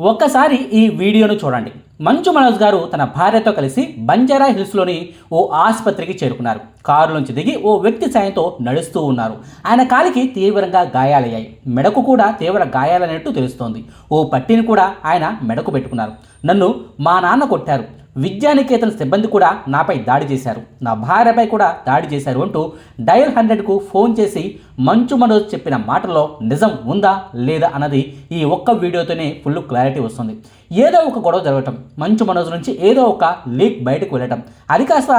ఒక్కసారి ఈ వీడియోను చూడండి. మంచు మనోజ్ గారు తన భార్యతో కలిసి బంజారా హిల్స్లోని ఓ ఆసుపత్రికి చేరుకున్నారు. కారులోంచి దిగి ఓ వ్యక్తి సాయంతో నడుస్తూ ఉన్నారు. ఆయన కాలికి తీవ్రంగా గాయాలయ్యాయి. మెడకు కూడా తీవ్ర గాయాలైనట్టు తెలుస్తోంది. ఓ పట్టిని కూడా ఆయన మెడకు పెట్టుకున్నారు. నన్ను మా నాన్న కొట్టారు. విద్యానికేతన్ సిబ్బంది కూడా నాపై దాడి చేశారు. నా భార్యపై కూడా దాడి చేశారు అంటూ డయల్ హండ్రెడ్కు ఫోన్ చేసి మంచు మనోజ్ చెప్పిన మాటలో నిజం ఉందా లేదా అన్నది ఈ ఒక్క వీడియోతోనే ఫుల్ క్లారిటీ వస్తుంది. ఏదో ఒక గొడవ జరగటం మంచు మనోజ్ నుంచి ఏదో ఒక లీక్ బయటకు వెళ్ళటం అది కాస్త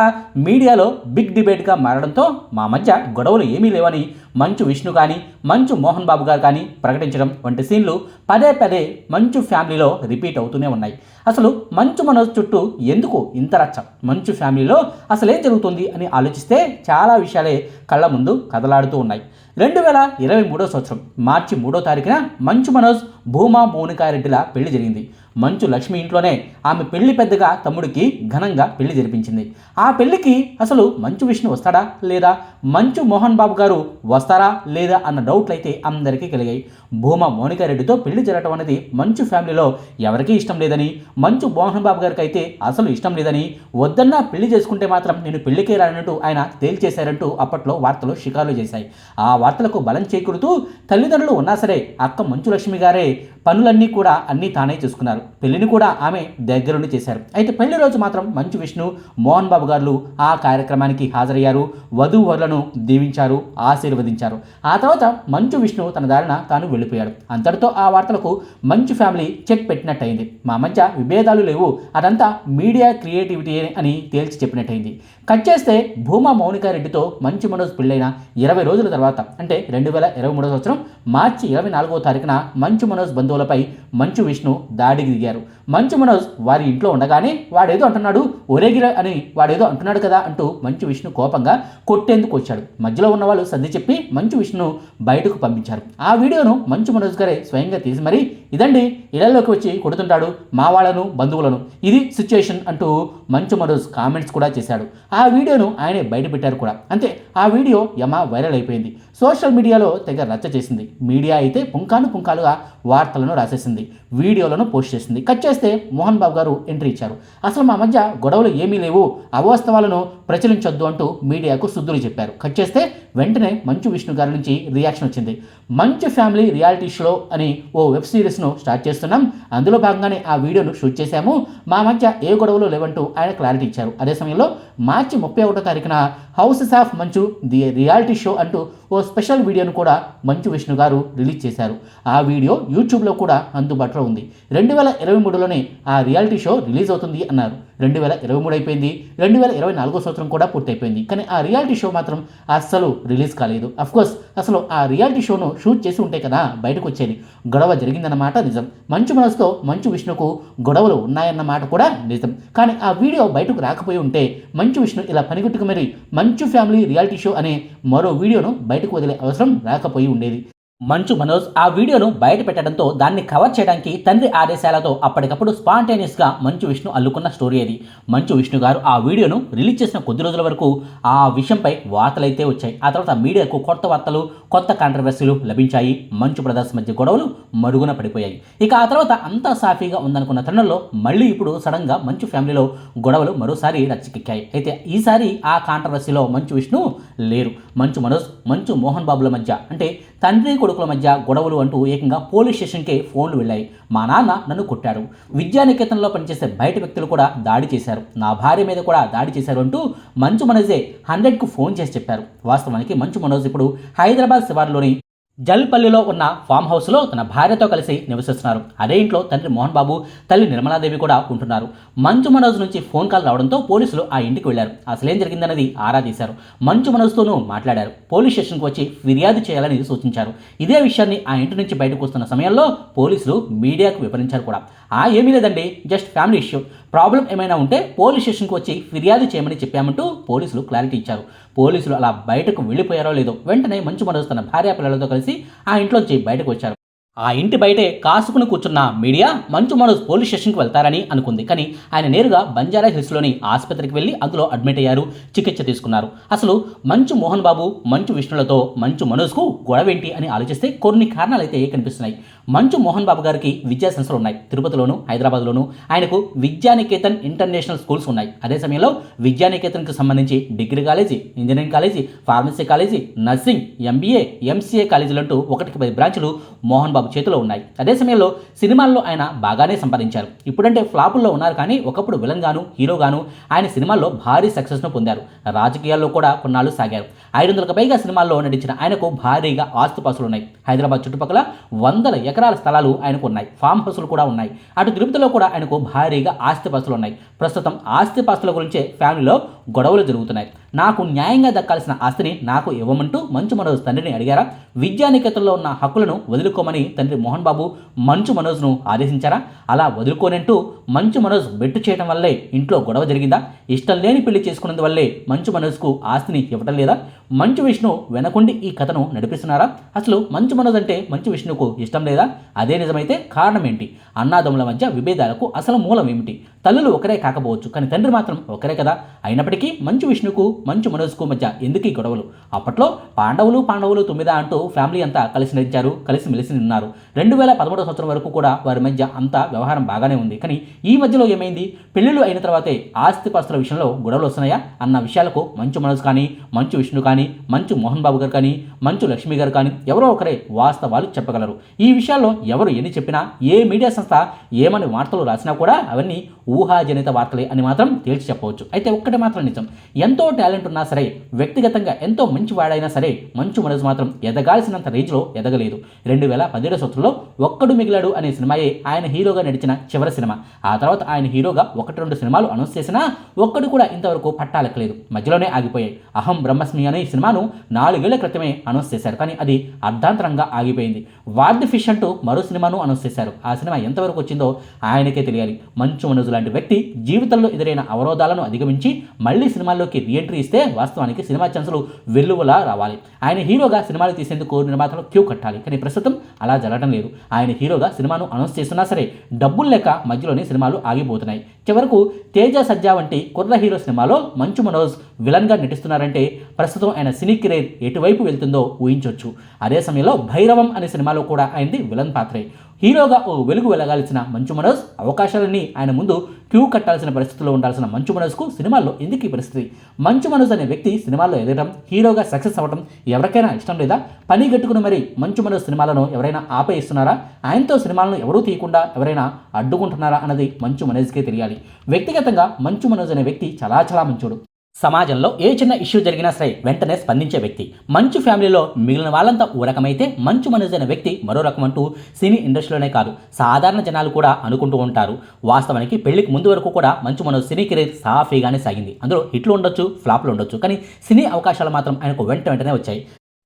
మీడియాలో బిగ్ డిబేట్గా మారడంతో మా మధ్య గొడవలు ఏమీ లేవని మంచు విష్ణు కానీ మంచు మోహన్ బాబు గారు కానీ ప్రకటించడం వంటి సీన్లు పదే పదే మంచు ఫ్యామిలీలో రిపీట్ అవుతూనే ఉన్నాయి. అసలు మంచు మనోజ్ చుట్టూ ఎందుకు ఇంత రచ్చ? మంచు ఫ్యామిలీలో అసలు ఏం జరుగుతుంది అని ఆలోచిస్తే చాలా విషయాలే కళ్ళ ముందు కదలాడుతూ ఉన్నాయి. రెండు వేల ఇరవై మూడో సంవత్సరం మార్చి మూడో తారీఖున మంచు మనోజ్ భూమా మౌనికారెడ్డిల పెళ్ళి జరిగింది. మంచు లక్ష్మి ఇంట్లోనే ఆమె పెళ్ళి పెద్దగా తమ్ముడికి ఘనంగా పెళ్ళి జరిపించింది. ఆ పెళ్ళికి అసలు మంచు విష్ణు వస్తాడా లేదా? మంచు మోహన్ బాబు గారు వస్తారా లేదా అన్న డౌట్లు అయితే అందరికీ కలిగాయి. భూమా మౌనికారెడ్డితో పెళ్ళి జరగటం అనేది మంచు ఫ్యామిలీలో ఎవరికీ ఇష్టం లేదని మంచు మోహన్ బాబు గారికి అయితే అసలు ఇష్టం లేదని వద్దన్నా పెళ్ళి చేసుకుంటే మాత్రం నేను పెళ్ళికే రానట్టు ఆయన తేల్చేశారంటూ అప్పట్లో వార్తలు షికారులు చేశాయి. ఆ వార్తలకు బలం చేకూరుతూ తల్లిదండ్రులు ఉన్నా సరే అక్క మంచు లక్ష్మి గారే పనులన్నీ కూడా అన్నీ తానే చూసుకున్నారు. పెళ్ళిని కూడా ఆమె దగ్గరుండి చేశారు. అయితే పెళ్ళి రోజు మాత్రం మంచు విష్ణు మోహన్ బాబు గారు ఆ కార్యక్రమానికి హాజరయ్యారు. వధూవరులను దీవించారు ఆశీర్వదించారు. ఆ తర్వాత మంచు విష్ణు తన దారిన తాను వెళ్ళిపోయాడు. అంతటితో ఆ వార్తలకు మంచు ఫ్యామిలీ చెక్ పెట్టినట్టయింది. మా మధ్య విభేదాలు లేవు. అదంతా మీడియా క్రియేటివిటీ అని తేల్చి చెప్పినట్టయింది. కట్ చేస్తే భూమా మౌనికారెడ్డితో మంచు మనోజ్ పెళ్ళైన ఇరవై రోజుల తర్వాత అంటే రెండు వేల ఇరవై మూడో సంవత్సరం మార్చి ఇరవై నాలుగో తారీఖున మంచు మనోజ్ బంధువులపై మంచు విష్ణు దాడికి దిగారు. మంచు మనోజ్ వారి ఇంట్లో ఉండగానే వాడేదో అంటున్నాడు ఒరేగిర అని వాడేదో అంటున్నాడు కదా అంటూ మంచు విష్ణు కోపంగా కొట్టేందుకు వచ్చాడు. మధ్యలో ఉన్న వాళ్ళు సర్ది చెప్పి మంచు విష్ణు బయటకు పంపించారు. ఆ వీడియోను మంచు మనోజ్ గారే స్వయంగా తీసి మరీ ఇదండి ఇళ్ళలోకి వచ్చి కొడుతుంటాడు మా వాళ్ళను బంధువులను. ఇది సిచ్యుయేషన్ అంటూ మంచు మరోజ్ కామెంట్స్ కూడా చేశాడు. ఆ వీడియోను ఆయనే బయట పెట్టారు కూడా. అంతే ఆ వీడియో యమా వైరల్ అయిపోయింది. సోషల్ మీడియాలో తెగ రచ్చ చేసింది. మీడియా అయితే పుంకాను పుంకాలుగా వార్తలను రాసేసింది. వీడియోలను పోస్ట్ చేసింది. కట్ చేస్తే మోహన్ బాబు గారు ఎంట్రీ ఇచ్చారు. అసలు మా మధ్య గొడవలు ఏమీ లేవు. అవాస్తవాలను ప్రచురించొద్దు అంటూ మీడియాకు శుద్ధులు చెప్పారు. కట్ చేస్తే వెంటనే మంచు విష్ణు గారి నుంచి రియాక్షన్ వచ్చింది. మంచు ఫ్యామిలీ రియాలిటీ షో అని ఓ వెబ్ సిరీస్ను స్టార్ట్ చేస్తున్నాం. అందులో భాగంగానే ఆ వీడియోను షూట్ చేశాము. మా మధ్య ఏ గొడవలు లేవంటూ ఆయన క్లారిటీ ఇచ్చారు. అదే సమయంలో మార్చి ముప్పై ఒకటో తారీఖున houses of Manchu the reality show అంటూ ఓ స్పెషల్ వీడియోను కూడా మంచు విష్ణు గారు రిలీజ్ చేశారు. ఆ వీడియో యూట్యూబ్లో కూడా అందుబాటులో ఉంది. రెండు వేల ఇరవై మూడులోనే ఆ రియాలిటీ షో రిలీజ్ అవుతుంది అన్నారు. రెండు వేల ఇరవై మూడు అయిపోయింది. రెండు వేల ఇరవై నాలుగో సంవత్సరం కూడా పూర్తయిపోయింది. కానీ ఆ రియాలిటీ షో మాత్రం అస్సలు రిలీజ్ కాలేదు. అఫ్కోర్స్ అసలు ఆ రియాలిటీ షోను షూట్ చేసి ఉంటే కదా బయటకు వచ్చేది. గొడవ జరిగిందన్నమాట నిజం. మంచు మనసుతో మంచు విష్ణుకు గొడవలు ఉన్నాయన్నమాట కూడా నిజం. కానీ ఆ వీడియో బయటకు రాకపోయి ఉంటే మంచు విష్ణు ఇలా పనిగట్టుకు మరి మంచు ఫ్యామిలీ రియాలిటీ షో అనే మరో వీడియోను బయటకు వదిలే అవసరం రాకపోయి ఉండేది. మంచు మనోజ్ ఆ వీడియోను బయట పెట్టడంతో దాన్ని కవర్ చేయడానికి తండ్రి ఆదేశాలతో అప్పటికప్పుడు స్పాంటేనియస్గా మంచు విష్ణు అల్లుకున్న స్టోరీ అది. మంచు విష్ణు గారు ఆ వీడియోను రిలీజ్ చేసిన కొద్ది రోజుల వరకు ఆ విషయంపై వార్తలైతే వచ్చాయి. ఆ తర్వాత మీడియాకు కొత్త వార్తలు కొత్త కాంట్రవర్సీలు లభించాయి. మంచు బ్రదర్స్ మధ్య గొడవలు మరుగున పడిపోయాయి. ఇక ఆ తర్వాత అంతా సాఫీగా ఉందనుకున్న తరుణంలో మళ్ళీ ఇప్పుడు సడన్గా మంచు ఫ్యామిలీలో గొడవలు మరోసారి రచ్చకెక్కాయి. అయితే ఈసారి ఆ కాంట్రవర్సీలో మంచు విష్ణు లేరు. మంచు మనోజ్ మంచు మోహన్ బాబుల మధ్య అంటే తండ్రి కొడుకుల మధ్య గొడవలు అంటూ ఏకంగా పోలీస్ స్టేషన్కే ఫోన్లు వెళ్ళాయి. మా నాన్న నన్ను కొట్టాడు. విద్యానికేతన్లో పనిచేసే బయట వ్యక్తులు కూడా దాడి చేశారు. నా భార్య మీద కూడా దాడి చేశారు అంటూ మంచు మనోజే హండ్రెడ్కు ఫోన్ చేసి చెప్పారు. వాస్తవానికి మంచు మనోజ్ ఇప్పుడు హైదరాబాద్ శివార్లోని జల్పల్లిలో ఉన్న ఫామ్ హౌస్లో తన భార్యతో కలిసి నివసిస్తున్నారు. అదే ఇంట్లో తండ్రి మోహన్ బాబు తల్లి నిర్మలాదేవి కూడా ఉంటున్నారు. మంచు మనోజ్ నుంచి ఫోన్ కాల్ రావడంతో పోలీసులు ఆ ఇంటికి వెళ్ళారు అసలేం జరిగిందన్నది ఆరా తీశారు. మంచు మనోజ్తోనూ మాట్లాడారు. పోలీస్ స్టేషన్కి వచ్చి ఫిర్యాదు చేయాలని సూచించారు. ఇదే విషయాన్ని ఆ ఇంటి నుంచి బయటకు వస్తున్న సమయంలో పోలీసులు మీడియాకు వివరించారు కూడా. ఆ ఏమీ లేదండి జస్ట్ ఫ్యామిలీ ఇష్యూ. ప్రాబ్లం ఏమైనా ఉంటే పోలీస్ స్టేషన్కి వచ్చి ఫిర్యాదు చేయమని చెప్పామంటూ పోలీసులు క్లారిటీ ఇచ్చారు. పోలీసులు అలా బయటకు వెళ్ళిపోయారో లేదో వెంటనే మంచు మనోజ్ తన భార్య పిల్లలతో కలిసి ఆ ఇంట్లోంచి బయటకు వచ్చారు. ఆ ఇంటి బయటే కాసుకుని కూర్చున్న మీడియా మంచు మనోజ్ పోలీస్ స్టేషన్కి వెళ్తారని అనుకుంది. కానీ ఆయన నేరుగా బంజారా హిల్స్లోని ఆసుపత్రికి వెళ్ళి అందులో అడ్మిట్ అయ్యారు చికిత్స తీసుకున్నారు. అసలు మంచు మోహన్ బాబు మంచు విష్ణులతో మంచు మనోజ్కు గొడవేంటి అని ఆలోచిస్తే కొన్ని కారణాలు అయితే కనిపిస్తున్నాయి. మంచు మోహన్ బాబు గారికి విద్యా సంస్థలు ఉన్నాయి. తిరుపతిలోను హైదరాబాద్లోను ఆయనకు విద్యానికేతన్ ఇంటర్నేషనల్ స్కూల్స్ ఉన్నాయి. అదే సమయంలో విద్యానికేతన్కి సంబంధించి degree college engineering college pharmacy college nursing MBA MCA కాలేజీలు అంటూ ఒకటికి పది బ్రాంచులు మోహన్ బాబు చేతిలో ఉన్నాయి. అదే సమయంలో సినిమాల్లో ఆయన బాగానే సంపాదించారు. ఇప్పుడంటే ఫ్లాపుల్లో ఉన్నారు కానీ ఒకప్పుడు విలన్ గాను హీరోగాను ఆయన సినిమాల్లో భారీ సక్సెస్ను పొందారు. రాజకీయాల్లో కూడా కొన్నాళ్ళు సాగారు. ఐదు వందలకు పైగా సినిమాల్లో నటించిన ఆయనకు భారీగా ఆస్తుపాస్తులు ఉన్నాయి. హైదరాబాద్ చుట్టుపక్కల వందల ఎకరాల స్థలాలు ఆయనకు ఉన్నాయి. ఫామ్ హౌసులు కూడా ఉన్నాయి. అటు తిరుపతిలో కూడా ఆయనకు భారీగా ఆస్తిపాస్తులు ఉన్నాయి. ప్రస్తుతం ఆస్తిపాస్తుల గురించే ఫ్యామిలీలో గొడవలు జరుగుతున్నాయి. నాకు న్యాయంగా దక్కాల్సిన ఆస్తిని నాకు ఇవ్వమంటూ మంచు మనోజ్ తండ్రిని అడిగారా? విద్యానికేతన్లో ఉన్న హక్కులను వదులుకోమని తండ్రి మోహన్ బాబు మంచు మనోజ్ను ఆదేశించారా? అలా వదులుకోనంటూ మంచు మనోజ్ బెట్టు చేయడం వల్లే ఇంట్లో గొడవ జరిగిందా? ఇష్టం లేని పెళ్ళి చేసుకున్నందువల్లే మంచు మనోజ్కు ఆస్తిని ఇవ్వటం లేదా? మంచు విష్ణు వెనకుండి ఈ కథను నడిపిస్తున్నారా? అసలు మంచు మనోజ్ అంటే మంచు విష్ణుకు ఇష్టం లేదా? అదే నిజమైతే కారణం ఏంటి? అన్నాదమ్ముల మధ్య విభేదాలకు అసలు మూలం ఏమిటి? తల్లులు ఒకరే కాకపోవచ్చు కానీ తండ్రి మాత్రం ఒకరే కదా? అయినప్పటికీ మంచు విష్ణుకు మంచు మనోజ్కు మధ్య ఎందుకు ఈ గొడవలు? అప్పట్లో పాండవులు పాండవులు తొమ్మిదా అంటూ ఫ్యామిలీ అంతా కలిసి నడిచారు కలిసి మెలిసి ఉన్నారు. రెండు వేల పదమూడవ సంవత్సరం వరకు కూడా వారి మధ్య అంతా వ్యవహారం బాగానే ఉంది. కానీ ఈ మధ్యలో ఏమైంది? పెళ్ళిళ్ళు అయిన తర్వాతే ఆస్తిపాస్తుల విషయంలో గొడవలు వస్తున్నాయా? అన్న విషయాలకు మంచు మనోజ్ కానీ మంచు విష్ణు కానీ మంచు మోహన్ బాబు గారు కానీ మంచు లక్ష్మి గారు కానీ ఎవరో ఒకరే వాస్తవాలు చెప్పగలరు. ఈ విషయాల్లో ఎవరు ఎన్ని చెప్పినా ఏ మీడియా సంస్థ ఏమని వార్తలు రాసినా కూడా అవన్నీ ఊహాజనిత వార్తలే అని మాత్రం తేల్చి చెప్పవచ్చు. అయితే ఒక్కటి మాత్రం నిజం. ఎంతో టాలెంట్ ఉన్నా సరే వ్యక్తిగతంగా ఎంతో మంచి వాడైనా సరే మంచు మనోజ్ మాత్రం ఎదగాల్సినంత రేంజ్లో ఎదగలేదు. రెండు వేల పదిహేడు సంవత్సరంలో ఒక్కడు మిగిలాడు అనే సినిమాయే ఆయన హీరోగా నడిచిన చివరి సినిమా. ఆ తర్వాత ఆయన హీరోగా ఒకటి రెండు సినిమాలు అనౌన్స్ చేసినా ఒక్కడు కూడా ఇంతవరకు పట్టాలెక్కలేదు. మధ్యలోనే ఆగిపోయాయి. అహం బ్రహ్మస్మి అనే సినిమాను నాలుగేళ్ళ క్రితమే అనౌన్స్ చేశారు. కానీ అది అర్ధాంతరంగా ఆగిపోయింది. వార్డ్ ఫిష్ అంటూ మరో సినిమాను అనౌన్స్ చేశారు. ఆ సినిమా ఎంతవరకు వచ్చిందో ఆయనకే తెలియాలి. మంచు మనోజ్ లాంటి వ్యక్తి జీవితంలో ఎదురైన అవరోధాలను అధిగమించి మళ్ళీ సినిమాల్లోకి రీఎంట్రీ ఇస్తే వాస్తవానికి సినిమా ఛాన్సులు వెల్లువలా రావాలి. ఆయన హీరోగా సినిమాలు తీసేందుకు నిర్మాతలు క్యూ కట్టాలి. కానీ ప్రస్తుతం అలా జరగడం లేదు. ఆయన హీరోగా సినిమాను అనౌన్స్ చేస్తున్నా సరే డబ్బులు లేక మధ్యలోనే సినిమాలు ఆగిపోతున్నాయి. చివరకు తేజ సజ్జా వంటి కుర్ర హీరో సినిమాలో మంచు మనోజ్ విలన్గా నటిస్తున్నారంటే ప్రస్తుతం ఆయన సినీ కెరీర్ ఎటువైపు వెళ్తుందో ఊహించవచ్చు అదే సమయంలో భైరవం అనే సినిమాలో కూడా ఆయనది విలన్ పాత్రే. హీరోగా ఓ వెలుగు వెలగాల్సిన మంచు మనోజ్ అవకాశాలన్నీ ఆయన ముందు క్యూ కట్టాల్సిన పరిస్థితిలో ఉండాల్సిన మంచు మనోజ్కు సినిమాల్లో ఎందుకు ఈ పరిస్థితి? మంచు మనోజ్ అనే వ్యక్తి సినిమాల్లో ఎదగడం హీరోగా సక్సెస్ అవ్వడం ఎవరికైనా ఇష్టం లేదా? పని గట్టుకుని మరి మంచు మనోజ్ సినిమాలను ఎవరైనా ఆపేయిస్తున్నారా? ఆయనతో సినిమాలను ఎవరూ తీయకుండా ఎవరైనా అడ్డుకుంటున్నారా అన్నది మంచు మనోజ్కే తెలియాలి. వ్యక్తిగతంగా మంచు మనోజ్ అనే వ్యక్తి చాలా చాలా మంచోడు. సమాజంలో ఏ చిన్న ఇష్యూ జరిగినా సరే వెంటనే స్పందించే వ్యక్తి. మంచు ఫ్యామిలీలో మిగిలిన వాళ్ళంతా ఓ రకమైతే మంచు మనోజ్ వ్యక్తి మరో రకం అంటూ సినీ ఇండస్ట్రీలోనే కాదు సాధారణ జనాలు కూడా అనుకుంటూ ఉంటారు. వాస్తవానికి పెళ్ళికి ముందు వరకు కూడా మంచు మనోజ్ సినీ కెరీర్ సాఫీగానే సాగింది. అందులో హిట్లు ఉండొచ్చు ఫ్లాప్లు ఉండొచ్చు కానీ సినీ అవకాశాలు మాత్రం ఆయనకు వెంట వెంటనే వచ్చాయి.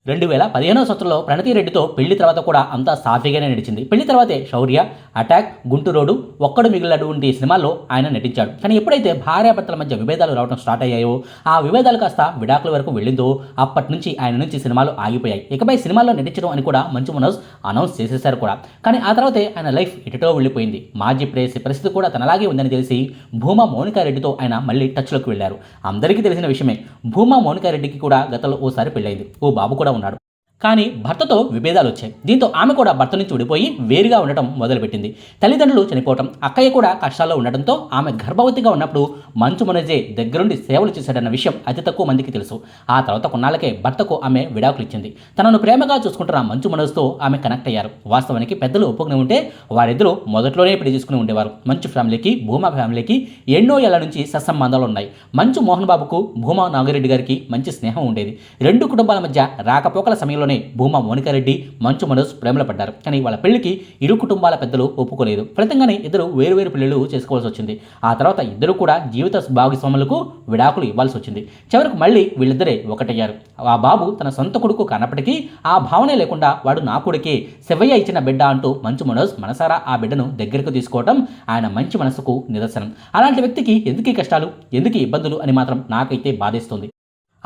రెండు వేల పదిహేనవ సంవత్సరంలో ప్రణతి రెడ్డితో పెళ్ళి తర్వాత కూడా అంతా సాఫీగానే నడిచింది. పెళ్ళి తర్వాతే శౌర్య అటాక్ గుంటూరోడు ఒక్కడు మిగిలినడు వంటి సినిమాల్లో ఆయన నటించాడు. కానీ ఎప్పుడైతే భార్యాభర్తల మధ్య విభేదాలు రావడం స్టార్ట్ అయ్యాయో ఆ విభేదాలు కాస్త విడాకుల వరకు వెళ్ళిందో అప్పటి నుంచి ఆయన నుంచి సినిమాలు ఆగిపోయాయి. ఇకపై సినిమాల్లో నటించడం అని కూడా మంచు మనోజ్ అనౌన్స్ చేసేశారు కూడా. కానీ ఆ తర్వాతే ఆయన లైఫ్ ఎటుటో వెళ్ళిపోయింది. మాజీ ప్రేయసి పరిస్థితి కూడా తనలాగే ఉందని తెలిసి భూమా మౌనికారెడ్డితో ఆయన మళ్ళీ టచ్లోకి వెళ్ళారు. అందరికీ తెలిసిన విషయమే భూమా మౌనికారెడ్డికి కూడా గతంలో ఓసారి పెళ్ళైంది ఓ బాబు కూడా ఉన్నాడు. కానీ భర్తతో విభేదాలు వచ్చాయి. దీంతో ఆమె కూడా భర్త నుంచి విడిపోయి వేరుగా ఉండటం మొదలుపెట్టింది. తల్లిదండ్రులు చనిపోవటం అక్కయ్య కూడా కష్టాల్లో ఉండటంతో ఆమె గర్భవతిగా ఉన్నప్పుడు మంచు మనజే దగ్గరుండి సేవలు చేశాడన్న విషయం అతి తక్కువ మందికి తెలుసు. ఆ తర్వాత కొన్నాళ్ళకే భర్తకు ఆమె విడాకులు ఇచ్చింది. తనను ప్రేమగా చూసుకుంటున్న మంచు మనసుతో ఆమె కనెక్ట్ అయ్యారు. వాస్తవానికి పెద్దలు ఒప్పుకుని ఉంటే వారిద్దరూ మొదట్లోనే పెళ్ళి చేసుకుని ఉండేవారు. మంచు ఫ్యామిలీకి భూమా ఫ్యామిలీకి ఎన్నో ఏళ్ళ నుంచి సత్సంబంధాలు ఉన్నాయి. మంచు మోహన్ బాబుకు భూమా నాగిరెడ్డి గారికి మంచి స్నేహం ఉండేది. రెండు కుటుంబాల మధ్య రాకపోకల సమయంలోనే భూమా మోనికారెడ్డి మంచు మనోజ్ ప్రేమలో పడ్డారు. కానీ వాళ్ళ పెళ్ళికి ఇరు కుటుంబాల పెద్దలు ఒప్పుకోలేదు. ఫలితంగానే ఇద్దరు వేరువేరు పెళ్ళిళ్ళు చేసుకోవాల్సి వచ్చింది. ఆ తర్వాత ఇద్దరు కూడా జీవిత భాగస్వాములకు విడాకులు ఇవ్వాల్సి వచ్చింది. చివరకు మళ్ళీ వీళ్ళిద్దరే ఒకటయ్యారు. ఆ బాబు తన సొంత కొడుకు కానప్పటికీ ఆ భావనే లేకుండా వాడు నా కొడుకే శివయ్య ఇచ్చిన బిడ్డ అంటూ మంచు మనోజ్ మనసారా ఆ బిడ్డను దగ్గరకు తీసుకోవడం ఆయన మంచి మనసుకు నిదర్శనం. అలాంటి వ్యక్తికి ఎందుకు కష్టాలు? ఎందుకు ఇబ్బందులు అని మాత్రం నాకైతే బాధేస్తుంది.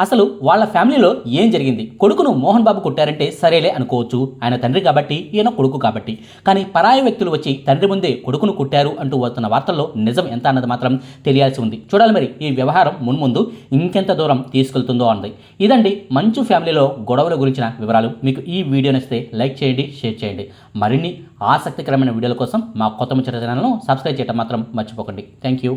అసలు వాళ్ళ ఫ్యామిలీలో ఏం జరిగింది? కొడుకును మోహన్ బాబు కొట్టారంటే సరేలే అనుకోవచ్చు. ఆయన తండ్రి కాబట్టి ఈయన కొడుకు కాబట్టి. కానీ పరాయ వ్యక్తులు వచ్చి తండ్రి ముందే కొడుకును కొట్టారు అంటూ వస్తున్న వార్తల్లో నిజం ఎంత అన్నది మాత్రం తెలియాల్సి ఉంది. చూడాలి మరి ఈ వ్యవహారం మున్ముందు ఇంకెంత దూరం తీసుకెళ్తుందో అన్నది. ఇదండి మంచు ఫ్యామిలీలో గొడవల గురించిన వివరాలు. మీకు ఈ వీడియో నచ్చితే లైక్ చేయండి షేర్ చేయండి. మరిన్ని ఆసక్తికరమైన వీడియోల కోసం మా కొత్త ముచ్చట ఛానల్ను సబ్స్క్రైబ్ చేయడం మాత్రం మర్చిపోకండి. Thank you